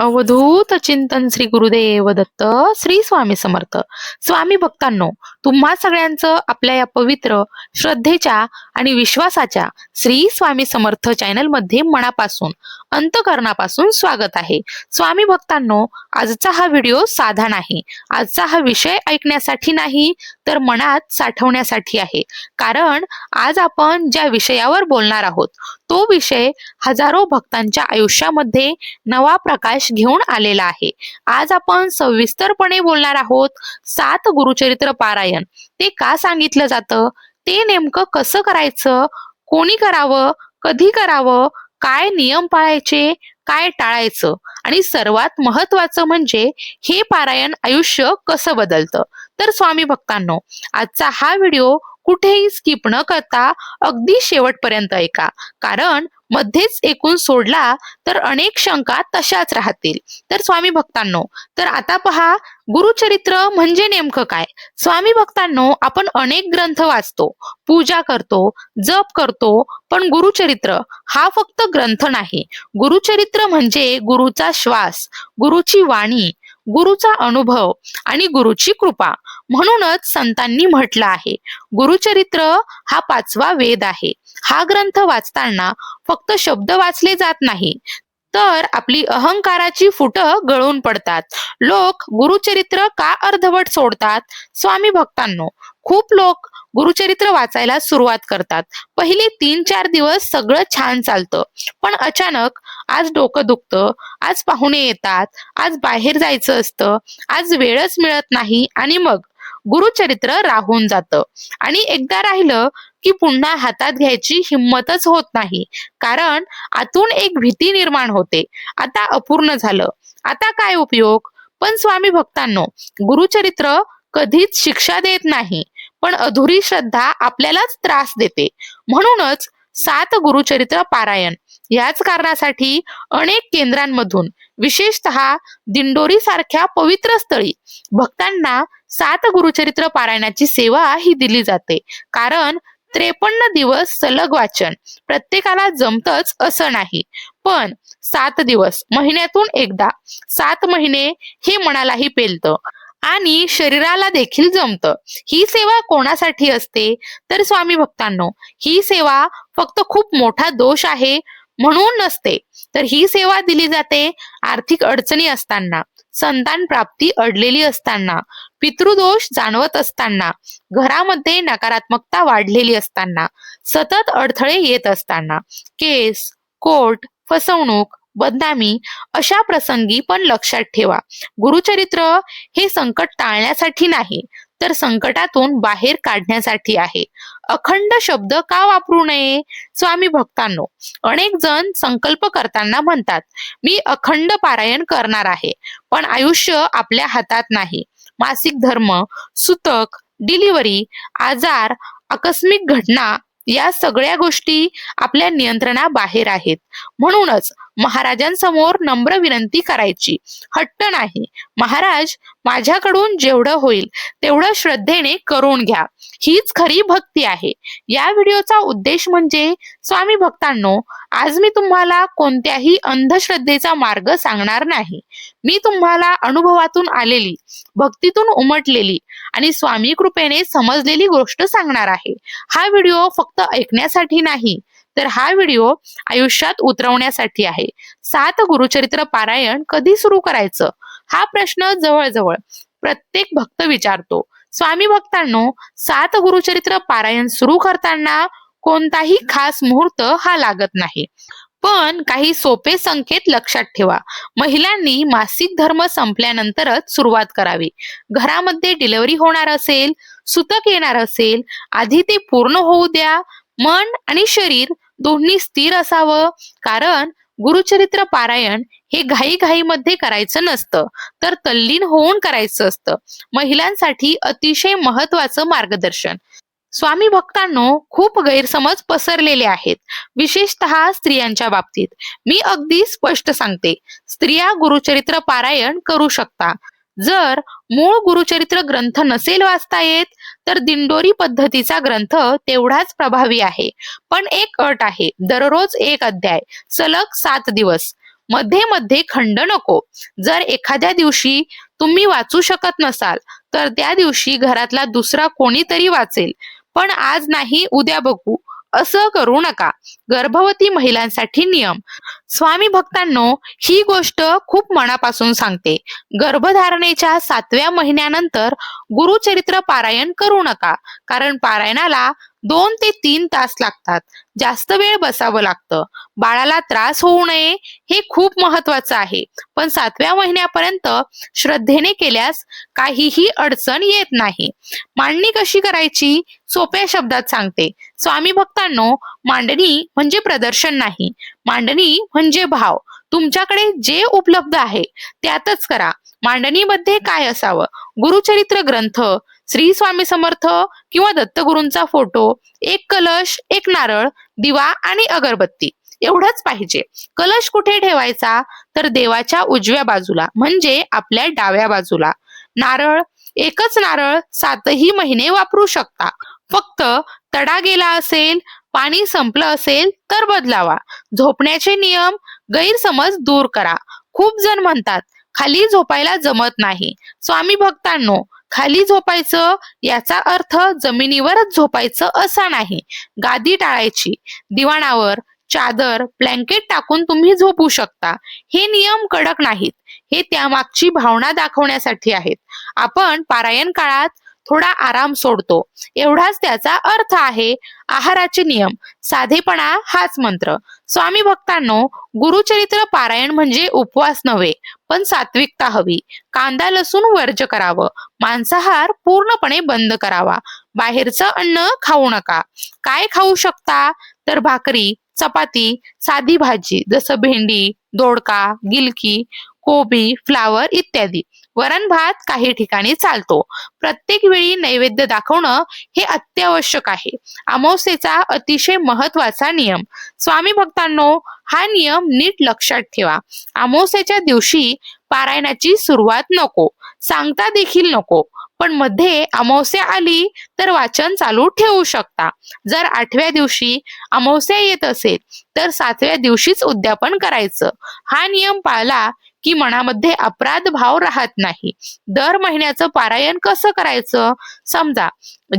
अवधूत चिंतन श्री गुरुदेव दत्त श्री स्वामी समर्थ. स्वामी भक्तांनो तुम्हा सगळ्यांचं आपल्या या पवित्र श्रद्धेच्या आणि विश्वासाच्या श्री स्वामी समर्थ चॅनलमध्ये मनापासून अंतकरणापासून स्वागत आहे. स्वामी भक्तांनो आजचा हा व्हिडिओ साधा नाही. आजचा हा विषय ऐकण्यासाठी नाही तर मनात साठवण्यासाठी आहे. कारण आज आपण ज्या विषयावर बोलणार आहोत तो विषय हजारो भक्तांच्या आयुष्यामध्ये नवा प्रकाश घेऊन आलेला आहे. आज आपण सविस्तरपणे बोलणार आहोत सात गुरुचरित्र पारायण. ते का सांगितलं जातं? ते नेमकं कसं करायचं? कोणी करावं? कधी करावं? काय नियम पाळायचे? काय टाळायचं? आणि सर्वात महत्वाचं म्हणजे हे पारायण आयुष्य कसं बदलतं? तर स्वामी भक्तांनो आजचा हा व्हिडिओ कुठेही स्किप न करता अगदी शेवटपर्यंत ऐका. कारण मध्येच एकूण सोडला तर अनेक शंका तशाच राहतील. तर स्वामी भक्तांनो तर आता पहा गुरुचरित्र म्हणजे नेमकं काय? स्वामी भक्तांनो आपण अनेक ग्रंथ वाचतो पूजा करतो जप करतो पण गुरुचरित्र हा फक्त ग्रंथ नाही. गुरुचरित्र म्हणजे गुरुचा श्वास गुरुची वाणी गुरुचा अनुभव आणि गुरुची कृपा. म्हणूनच संतांनी म्हटलं आहे गुरुचरित्र हा पाचवा वेद आहे. हा ग्रंथ वाचताना फक्त शब्द वाचले जात नाही तर आपली अहंकाराची फुट गळून पडतात. लोक गुरुचरित्र का अर्धवट सोडतात? स्वामी भक्तांनो खूप लोक गुरुचरित्र वाचायला सुरुवात करतात. पहिले तीन चार दिवस सगळं छान चालतं पण अचानक आज डोकं दुखतं आज पाहुणे येतात आज बाहेर जायचं असतं आज वेळच मिळत नाही आणि मग गुरुचरित्र राहून जातं. आणि एकदा राहिलं की पुन्हा हातात घ्यायची हिंमतच होत नाही. कारण आतून एक भीती निर्माण होते. आता अपूर्ण झालं. आता काय उपयोग? पण स्वामी भक्तांनो गुरुचरित्र कधीच शिक्षा देत नाही पण अधुरी श्रद्धा आपल्यालाच त्रास देते. म्हणूनच सात गुरुचरित्र पारायण याच कारणासाठी अनेक केंद्रांमधून विशेषतः दिंडोरी सारख्या पवित्र स्थळी भक्तांना सात गुरुचरित्र पारायणाची सेवा ही दिली जाते. कारण त्रेपन्न दिवस सलग वाचन प्रत्येकाला जमतच असं नाही. पण सात दिवस महिन्यातून एकदा सात महिने हे मनालाही पेलतं आणि शरीराला देखील जमतं. ही सेवा कोणासाठी असते? तर स्वामी भक्तांनो ही सेवा फक्त खूप मोठा दोष आहे म्हणून नसते. तर ही सेवा दिली जाते आर्थिक अडचणी असताना संतान प्राप्ती अडलेली असताना पितृदोष जाणवत असताना घरामध्ये नकारात्मकता वाढलेली असताना सतत अडथळे येत असताना केस कोर्ट फसवणूक बदनामी अशा प्रसंगी पण लक्षात ठेवा. गुरुचरित्र हे संकट टाळण्यासाठी नाही तर संकटातून बाहेर काढण्यासाठी आहे. अखंड शब्द का वापरू नये? स्वामी भक्तांनो अनेक जण संकल्प करताना म्हणतात मी अखंड पारायण करणार आहे पण आयुष्य आपल्या हातात नाही. मासिक धर्म सुतक डिलिव्हरी आजार आकस्मिक घटना या सगळ्या गोष्टी आपल्या नियंत्रणाबाहेर आहेत. म्हणूनच महाराजांसमोर नम्र विनंती करायची. हट्ट नाही. महाराज माझ्याकडून जेवढं होईल तेवढं श्रद्धेने करून घ्या. हीच खरी भक्ती आहे. या व्हिडिओचा उद्देश म्हणजे स्वामी भक्तांनो आज मी तुम्हाला कोणत्याही अंधश्रद्धेचा मार्ग सांगणार नाही. मी तुम्हाला अनुभवातून आलेली भक्तीतून उमटलेली आणि स्वामी कृपेने समजलेली गोष्ट सांगणार आहे. हा व्हिडिओ फक्त ऐकण्यासाठी नाही तर हा व्हिडिओ आयुष्यात उतरवण्यासाठी आहे. सात गुरुचरित्र पारायण कधी सुरू करायचं? हा प्रश्न जवळजवळ प्रत्येक भक्त विचारतो. स्वामी भक्तांनो सात गुरुचरित्र पारायण सुरू करताना कोणताही खास मुहूर्त हा लागत नाही. पण काही सोपे संकेत लक्षात ठेवा. महिलांनी मासिक धर्म संपल्यानंतरच सुरुवात करावी. घरामध्ये डिलिव्हरी होणार असेल सुतक येणार असेल आधी ते पूर्ण होऊ द्या मन आणि शरीर दोन्ही स्थिर असावं. कारण गुरुचरित्र पारायण हे घाई घाईमध्ये करायचं नसतं. तर तल्लीन होऊन करायचं असतं. महिलांसाठी अतिशय महत्वाचं मार्गदर्शन. स्वामी भक्तांनो खूप गैरसमज पसरलेले आहेत. विशेषतः स्त्रियांच्या बाबतीत. मी अगदी स्पष्ट सांगते. स्त्रिया गुरुचरित्र पारायण करू शकता. जर मूळ गुरुचरित्र ग्रंथ नसेल वाचता येत तर दिंडोरी पद्धतीचा ग्रंथ तेवढाच प्रभावी आहे. पण एक अट आहे. दररोज एक अध्याय सलग सात दिवस. मध्ये मध्ये खंड नको. जर एखाद्या दिवशी तुम्ही वाचू शकत नसाल तर त्या दिवशी घरातला दुसरा कोणीतरी वाचेल. पण आज नाही उद्या बघू. असं करू नका. गर्भवती महिलांसाठी नियम. स्वामी भक्तांनो ही गोष्ट खूप मनापासून सांगते. गर्भधारणेच्या सातव्या महिन्यानंतर गुरुचरित्र पारायण करू नका. कारण पारायणाला दोन ते तीन तास लागतात. जास्त वेळ बसावं लागतं. बाळाला त्रास होऊ नये हे खूप महत्वाचं आहे. पण सातव्या महिन्यापर्यंत श्रद्धेने केल्यास काहीही अडचण येत नाही. मांडणी कशी करायची? सोप्या शब्दात सांगते. स्वामी भक्तांनो मांडणी म्हणजे प्रदर्शन नाही. मांडणी म्हणजे भाव. तुमच्याकडे जे उपलब्ध आहे त्यातच करा. मांडणीमध्ये काय असावं? गुरुचरित्र ग्रंथ श्री स्वामी समर्थ किंवा दत्तगुरूंचा फोटो एक कलश एक नारळ दिवा आणि अगरबत्ती. एवढंच पाहिजे. कलश कुठे ठेवायचा? तर देवाच्या उजव्या बाजूला म्हणजे आपल्या डाव्या बाजूला. नारळ एकच नारळ सातही महिने वापरू शकता. फक्त तडा गेला असेल पाणी संपलं असेल तर बदलावा. झोपण्याचे नियम गैरसमज दूर करा. खूप जण म्हणतात खाली झोपायला जमत नाही. स्वामी भक्तांनो खाली झोपायचं याचा अर्थ जमिनीवरच झोपायचं असा नाही. गादी टाळायची. दिवाणावर चादर ब्लँकेट टाकून तुम्ही झोपू शकता. हे नियम कडक नाहीत. हे त्यामागची भावना दाखवण्यासाठी आहेत. आपण पारायण काळात थोडा आराम सोडतो. एवढाच त्याचा अर्थ आहे आहाराचे नियम. साधेपणा हाच मंत्र. स्वामी भक्तांनो गुरुचरित्र पारायण म्हणजे उपवास नव्हे पण सात्विकता हवी. कांदा लसूण वर्ज करावं. मांसाहार पूर्णपणे बंद करावा. बाहेरचं अन्न खाऊ नका. काय खाऊ शकता? तर भाकरी चपाती साधी भाजी जसं भेंडी दोडका गिलकी कोबी फ्लावर इत्यादी. वरण भात काही ठिकाणी चालतो. प्रत्येक वेळी नैवेद्य दाखवणं हे अत्यावश्यक आहे. अमावस्येचा अतिशय महत्त्वाचा नियम. स्वामी भक्तांनो हा नियम नीट लक्षात ठेवा. अमावस्येच्या दिवशी पारायणाची सुरुवात नको. सांगता देखील नको. पण मध्ये अमावस्या आली तर वाचन चालू ठेवू शकता. जर आठव्या दिवशी अमावस्या येत असेल तर सातव्या दिवशीच उद्यापन करायचं. हा नियम पाळला की मनामध्ये अपराध भाव राहत नाही. दर महिन्याचं पारायण कसं करायचं? समजा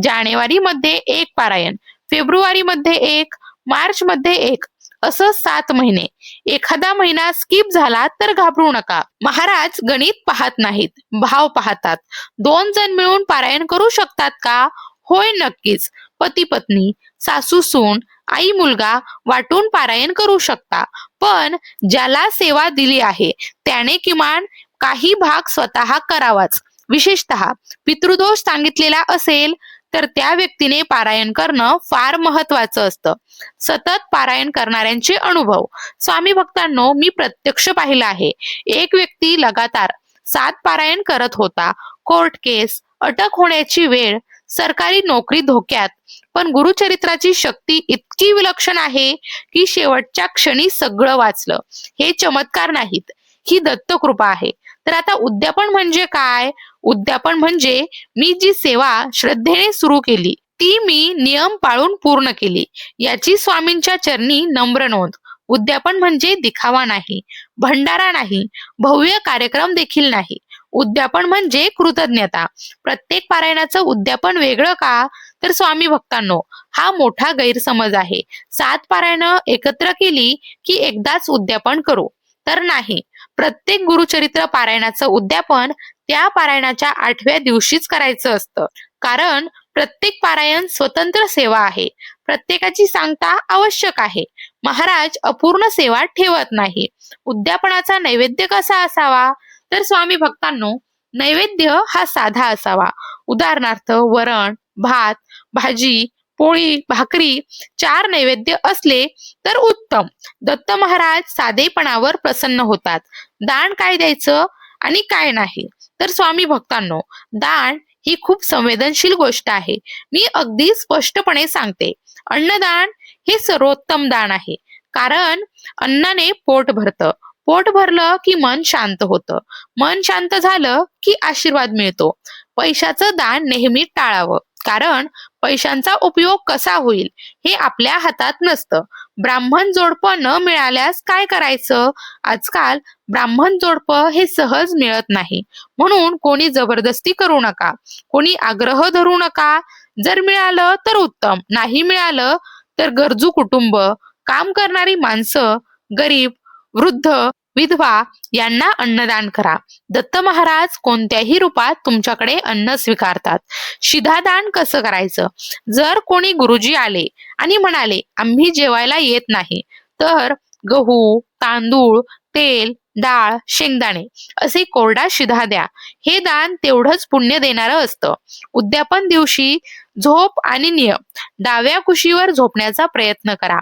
जानेवारी मध्ये एक पारायण फेब्रुवारी मध्ये एक मार्च मध्ये एक असं सात महिने. एखादा महिना स्किप झाला तर घाबरू नका. महाराज गणित पाहत नाहीत भाव पाहतात. दोन जण मिळून पारायण करू शकतात का? होय नक्कीच. पती पत्नी सासू सून आई मुलगा वाटून पारायण करू शकता. पण ज्याला सेवा दिली आहे त्याने किमान काही भाग स्वतः करावाच. विशेषतः पितृदोष सांगितलेला असेल तर त्या व्यक्तीने पारायण करणं फार महत्वाचं असतं. सतत पारायण करणाऱ्यांचे अनुभव. स्वामी भक्तांनो मी प्रत्यक्ष पाहिलं आहे. एक व्यक्ती लगातार सात पारायण करत होता. कोर्ट केस अटक होण्याची वेळ सरकारी नोकरी धोक्यात. पण गुरुचरित्राची शक्ती इतकी विलक्षण आहे की शेवटच्या क्षणी सगळं वाचलं. हे चमत्कार नाहीत. ही दत्तकृपा आहे. तर आता उद्यापन म्हणजे काय? उद्यापन म्हणजे मी जी सेवा श्रद्धेने सुरू केली ती मी नियम पाळून पूर्ण केली. याची स्वामींच्या चरणी नम्र नोंद. उद्यापन म्हणजे दिखावा नाही भंडारा नाही भव्य कार्यक्रम देखील नाही. उद्यापन म्हणजे कृतज्ञता. प्रत्येक पारायणाचं उद्यापन वेगळं का? तर स्वामी भक्तांनो हा मोठा गैरसमज आहे. सात पारायण एकत्र केली की एकदाच उद्यापन करू. तर नाही प्रत्येक गुरुचरित्र पारायणाचं उद्यापन त्या पारायणाच्या आठव्या दिवशीच करायचं असतं. कारण प्रत्येक पारायण स्वतंत्र सेवा आहे. प्रत्येकाची सांगता आवश्यक आहे. महाराज अपूर्ण सेवा ठेवत नाही. उद्यापनाचा नैवेद्य कसा असावा? तर स्वामी भक्तांनो नैवेद्य हा साधा असावा. उदाहरणार्थ वरण भात भाजी पोळी भाकरी चार नैवेद्य असले तर उत्तम. दत्त महाराज साधेपणावर प्रसन्न होतात. दान काय द्यायचं आणि काय नाही? तर स्वामी भक्तांनो दान ही खूप संवेदनशील गोष्ट आहे. मी अगदी स्पष्टपणे सांगते. अन्नदान हे सर्वोत्तम दान आहे. कारण अन्नाने पोट भरतं. पोट भरलं की मन शांत होतं. मन शांत झालं की आशीर्वाद मिळतो. पैशाचं दान नेहमी टाळावं. कारण पैशांचा उपयोग कसा होईल हे आपल्या हातात नसतं. ब्राह्मण जोडपं न मिळाल्यास काय करायचं? आजकाल ब्राह्मण जोडपं हे सहज मिळत नाही. म्हणून कोणी जबरदस्ती करू नका. कोणी आग्रह धरू नका. जर मिळालं तर उत्तम. नाही मिळालं तर गरजू कुटुंब काम करणारी माणसं गरीब वृद्ध विधवा यांना अन्नदान करा. दत्त महाराज कोणत्याही रूपात तुमच्याकडे अन्न स्वीकारतात. शिधादान कसं करायचं? जर कोणी गुरुजी आले आणि म्हणाले आम्ही जेवायला येत नाही तर गहू तांदूळ तेल डाळ शेंगदाणे असे कोरडा शिधा द्या. हे दान तेवढंच पुण्य देणारं असतं. उद्यापन दिवशी झोप आणि नियम. डाव्या कुशीवर झोपण्याचा प्रयत्न करा.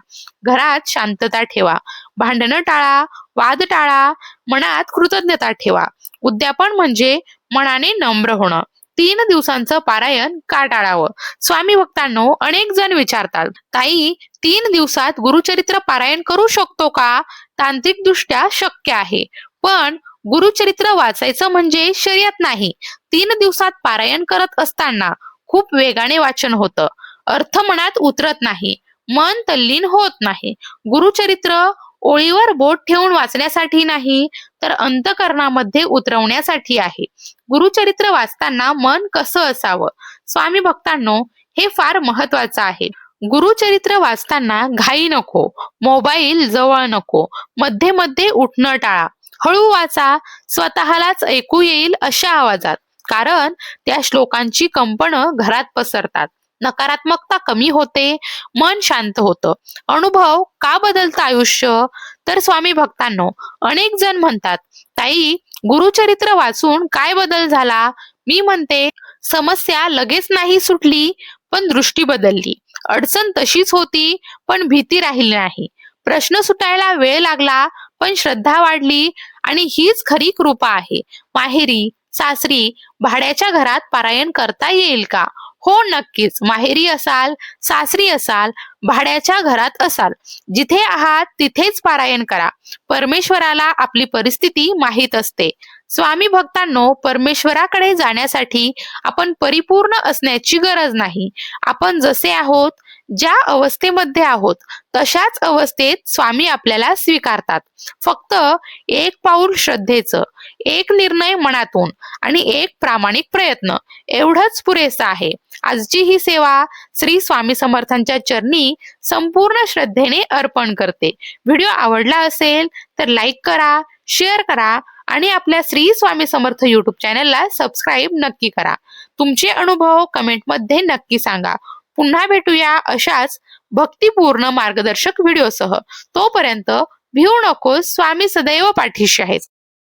घरात शांतता ठेवा. भांडणं टाळा वाद टाळा मनात कृतज्ञता ठेवा. उद्यापन म्हणजे मनाने नम्र होणं. तीन दिवसांचं पारायण का टाळावं स्वामी भक्तांनो अनेक जण विचारतात ताई तीन दिवसात गुरुचरित्र पारायण करू शकतो का? तांत्रिक दृष्ट्या शक्य आहे. पण गुरुचरित्र वाचायचं म्हणजे शर्यत नाही. तीन दिवसात पारायण करत असताना खूप वेगाने वाचन होतं. अर्थ मनात उतरत नाही. मन तल्लीन होत नाही. गुरुचरित्र ओळीवर बोट ठेवून वाचण्यासाठी नाही तर अंतकरणामध्ये उतरवण्यासाठी आहे. गुरुचरित्र वाचताना मन कसं असावं? स्वामी भक्तांनो हे फार महत्वाचं आहे. गुरुचरित्र वाचताना घाई नको मोबाईल जवळ नको मध्ये मध्ये उठणं टाळा. हळू वाचा स्वतःलाच ऐकू येईल अशा आवाजात कारण त्या श्लोकांची कंपनं घरात पसरतात. नकारात्मकता कमी होते मन शांत होतं. अनुभव का बदलतं आयुष्य? तर स्वामी भक्तांनो अनेक जण म्हणतात ताई गुरुचरित्र वाचून काय बदल झाला? मी म्हणते समस्या लगेच नाही सुटली पण दृष्टी बदलली. अडचण तशीच होती पण भीती राहिली नाही. प्रश्न सुटायला वेळ लागला पण श्रद्धा वाढली आणि हीच खरी कृपा आहे. माहेरी सासरी भाड्याच्या घरात पारायण करता येईल का? हो नक्कीच. माहेरी असाल सासरी असाल भाड्याच्या घरात असाल. जिथे आहात तिथेच पारायण करा. परमेश्वराला आपली परिस्थिती माहीत असते. स्वामी भक्तांनो परमेश्वराकडे जाण्यासाठी आपण परिपूर्ण असण्याची गरज नाही. आपण जसे आहोत ज्या अवस्थेमध्ये आहोत तशाच अवस्थेत स्वामी आपल्याला स्वीकारतात. फक्त एक पाऊल श्रद्धेचं एक निर्णय मनातून आणि एक प्रामाणिक प्रयत्न एवढंच पुरेसं आहे. आजची ही सेवा श्री स्वामी समर्थांच्या चरणी संपूर्ण श्रद्धेने अर्पण करते. व्हिडिओ आवडला असेल तर लाईक करा शेअर करा आणि आपल्या श्री स्वामी समर्थ युट्यूब चॅनलला सबस्क्राईब नक्की करा. तुमचे अनुभव कमेंटमध्ये नक्की सांगा. पुन्हा भेटूया अशाच भक्तिपूर्ण मार्गदर्शक व्हिडिओसह. तोपर्यंत भिवू नकोस स्वामी सदैव पाठीशी आहेत.